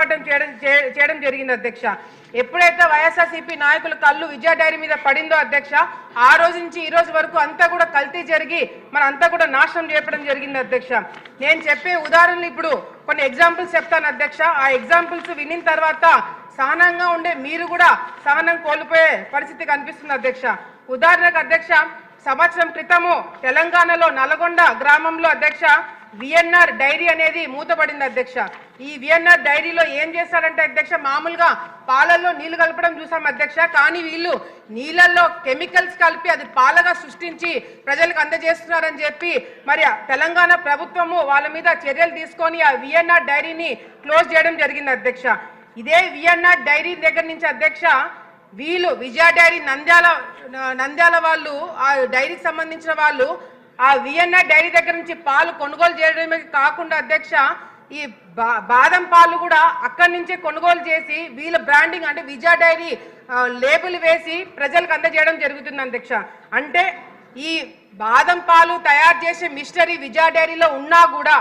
పోరాటం చేయడం చేయడం జరిగింది అధ్యక్ష. ఎప్పుడైతే వైఎస్ఆర్సీపీ నాయకుల కళ్ళు విజయ డైరీ మీద పడిందో అధ్యక్ష ఆ రోజు నుంచి ఈ రోజు వరకు అంతా కూడా కల్తీ జరిగి మన అంతా కూడా నాశనం చేయడం జరిగింది అధ్యక్ష. నేను చెప్పే ఉదాహరణలు ఇప్పుడు కొన్ని ఎగ్జాంపుల్స్ చెప్తాను అధ్యక్ష. ఆ ఎగ్జాంపుల్స్ వినిన తర్వాత సహనంగా ఉండే మీరు కూడా సహనం కోల్పోయే పరిస్థితి కనిపిస్తుంది అధ్యక్ష. ఉదాహరణకు అధ్యక్ష సంవత్సరం క్రితము తెలంగాణలో నల్గొండ గ్రామంలో అధ్యక్ష విఎన్ఆర్ డైరీ అనేది మూతపడింది అధ్యక్ష. ఈ విఎన్ఆర్ డైరీలో ఏం చేస్తారంటే అధ్యక్ష మామూలుగా పాలల్లో నీళ్ళు కలపడం చూసాం అధ్యక్ష. కానీ వీళ్ళు నీళ్ళల్లో కెమికల్స్ కలిపి అది పాలగా సృష్టించి ప్రజలకు అందజేస్తున్నారని చెప్పి మరి తెలంగాణ ప్రభుత్వము వాళ్ళ మీద చర్యలు తీసుకొని ఆ విఎన్ఆర్ డైరీని క్లోజ్ చేయడం జరిగింది అధ్యక్ష. ఇదే విఎన్ఆర్ డైరీ దగ్గర నుంచి అధ్యక్ష వీళ్ళు విజయ డైరీ నంద్యాల నంద్యాల వాళ్ళు ఆ డైరీకి సంబంధించిన వాళ్ళు ఆ విఎన్ఆర్ డైరీ దగ్గర నుంచి పాలు కొనుగోలు చేయడమే కాకుండా అధ్యక్ష ఈ బాదం పాలు కూడా అక్కడి నుంచే కొనుగోలు చేసి వీళ్ళ బ్రాండింగ్ అంటే విజయ డైరీ లేబుల్ వేసి ప్రజలకు అందజేయడం జరుగుతుంది అధ్యక్ష. అంటే ఈ బాదం పాలు తయారు చేసే మిస్టరీ విజయ డైరీలో ఉన్నా కూడా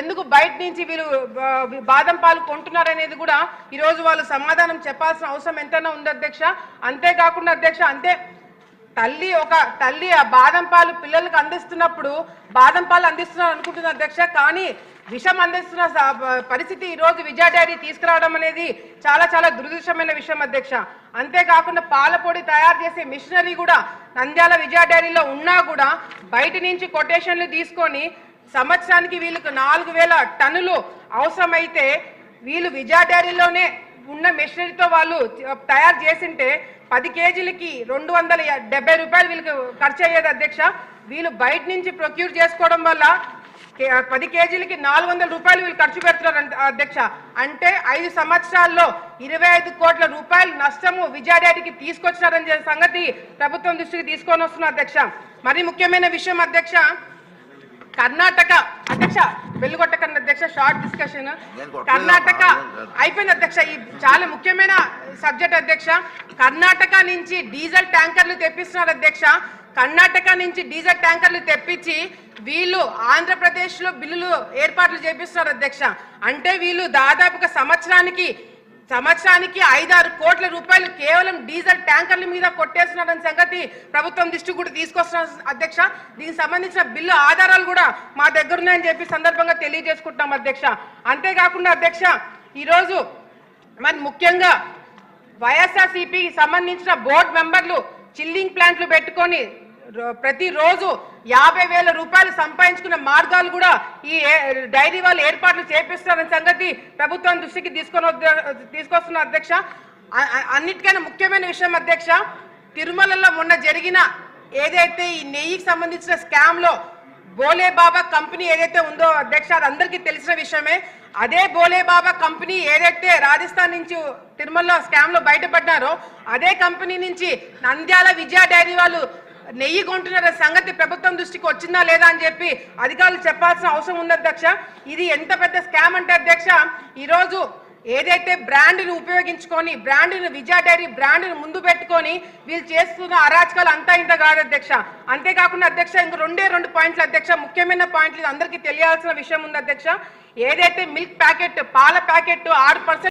ఎందుకు బయట నుంచి వీళ్ళు బాదం పాలు కొంటున్నారు అనేది కూడా ఈరోజు వాళ్ళు సమాధానం చెప్పాల్సిన అవసరం ఎంతైనా ఉంది అధ్యక్ష. అంతేకాకుండా అధ్యక్ష అంతే తల్లి ఒక తల్లి ఆ బాదం పాలు పిల్లలకు అందిస్తున్నప్పుడు బాదం పాలు అందిస్తున్నారు అనుకుంటుంది అధ్యక్ష కానీ విషం అందిస్తున్న పరిస్థితి ఈ రోజు విజయ డైరీ తీసుకురావడం అనేది చాలా చాలా దురదృష్టమైన విషయం అధ్యక్ష. అంతేకాకుండా పాల పొడి తయారు చేసే మిషనరీ కూడా నంద్యాల విజయ డైరీలో ఉన్నా కూడా బయట నుంచి కొటేషన్లు తీసుకొని సంవత్సరానికి వీళ్ళకు నాలుగు వేల టన్నులు అవసరమైతే వీళ్ళు విజయ డైరీలోనే ఉన్న మెషినరీతో వాళ్ళు తయారు చేసింటే పది కేజీలకి రెండు వందల డెబ్బై రూపాయలు వీళ్ళకి ఖర్చు అయ్యేది అధ్యక్ష. వీళ్ళు బయట నుంచి ప్రొక్యూర్ చేసుకోవడం వల్ల పది కేజీలకి నాలుగు వందల రూపాయలు వీళ్ళు ఖర్చు పెడుతున్నారు అధ్యక్ష. అంటే ఐదు సంవత్సరాల్లో ఇరవై ఐదు కోట్ల రూపాయలు నష్టము విజయ తీసుకొచ్చినారని సంగతి ప్రభుత్వం దృష్టికి తీసుకొని వస్తున్నారు అధ్యక్ష. మరి ముఖ్యమైన విషయం అధ్యక్ష కర్ణాటక అధ్యక్ష వెలుగొట్టకండి అధ్యక్ష షార్ట్ డిస్కషన్. కర్ణాటక అయిపోయింది అధ్యక్ష ఈ చాలా ముఖ్యమైన సబ్జెక్ట్ అధ్యక్ష. కర్ణాటక నుంచి డీజిల్ ట్యాంకర్లు తెప్పిస్తున్నారు అధ్యక్ష. కర్ణాటక నుంచి డీజిల్ ట్యాంకర్లు తెప్పించి వీళ్ళు ఆంధ్రప్రదేశ్లో బిల్లులు ఏర్పాట్లు చేపిస్తున్నారు అధ్యక్ష. అంటే వీళ్ళు దాదాపుగా సంవత్సరానికి సంవత్సరానికి ఐదారు కోట్ల రూపాయలు కేవలం డీజిల్ ట్యాంకర్ల మీద కొట్టేస్తున్నారని సంగతి ప్రభుత్వం దృష్టి కూడా తీసుకొస్తున్న అధ్యక్ష. దీనికి సంబంధించిన బిల్లు ఆధారాలు కూడా మా దగ్గర ఉన్నాయని చెప్పి సందర్భంగా తెలియజేసుకుంటున్నాం అధ్యక్ష. అంతేకాకుండా అధ్యక్ష ఈరోజు మరి ముఖ్యంగా వైఎస్ఆర్సీపీకి సంబంధించిన బోర్డు మెంబర్లు చిల్లింగ్ ప్లాంట్లు పెట్టుకొని ప్రతిరోజు యాభై వేల రూపాయలు సంపాదించుకున్న మార్గాలు కూడా ఈ ఏ- డైరీ వాళ్ళు ఏర్పాట్లు చేపిస్తారన్న సంగతి ప్రభుత్వం దృష్టికి తీసుకొని తీసుకొస్తున్న అధ్యక్ష. అన్నిటికైనా ముఖ్యమైన విషయం అధ్యక్ష తిరుమలలో మొన్న జరిగిన ఏదైతే ఈ నెయ్యికి సంబంధించిన స్కామ్లో బోలేబాబా బోలే బాబా కంపెనీ ఏదైతే ఉందో అధ్యక్ష అది అందరికీ తెలిసిన విషయమే. అదే బోలే బాబా కంపెనీ ఏదైతే రాజస్థాన్ నుంచి తిరుమలలో స్కామ్లో బయటపడ్డారో అదే కంపెనీ నుంచి నంద్యాల విజయ డైరీ వాళ్ళు నెయ్యి కొంటున్న సంగతి ప్రభుత్వం దృష్టికి వచ్చిందా లేదా అని చెప్పి అధికారులు చెప్పాల్సిన అవసరం ఉంది అధ్యక్ష. ఇది ఎంత పెద్ద స్కామ్ అంటే అధ్యక్ష ఈరోజు ఏదైతే బ్రాండ్ను ఉపయోగించుకొని బ్రాండ్ను విజయ డైరీ బ్రాండ్ను ముందు పెట్టుకొని వీళ్ళు చేస్తున్న అరాచకాలు అంతా ఇంత కాదు అధ్యక్ష. అంతేకాకుండా అధ్యక్ష ఇంక రెండే రెండు పాయింట్లు అధ్యక్ష. ముఖ్యమైన పాయింట్లు ఇది అందరికీ తెలియాల్సిన విషయం ఉంది అధ్యక్ష. ఏదైతే మిల్క్ ప్యాకెట్ పాల ప్యాకెట్ ఆరు పర్సెంట్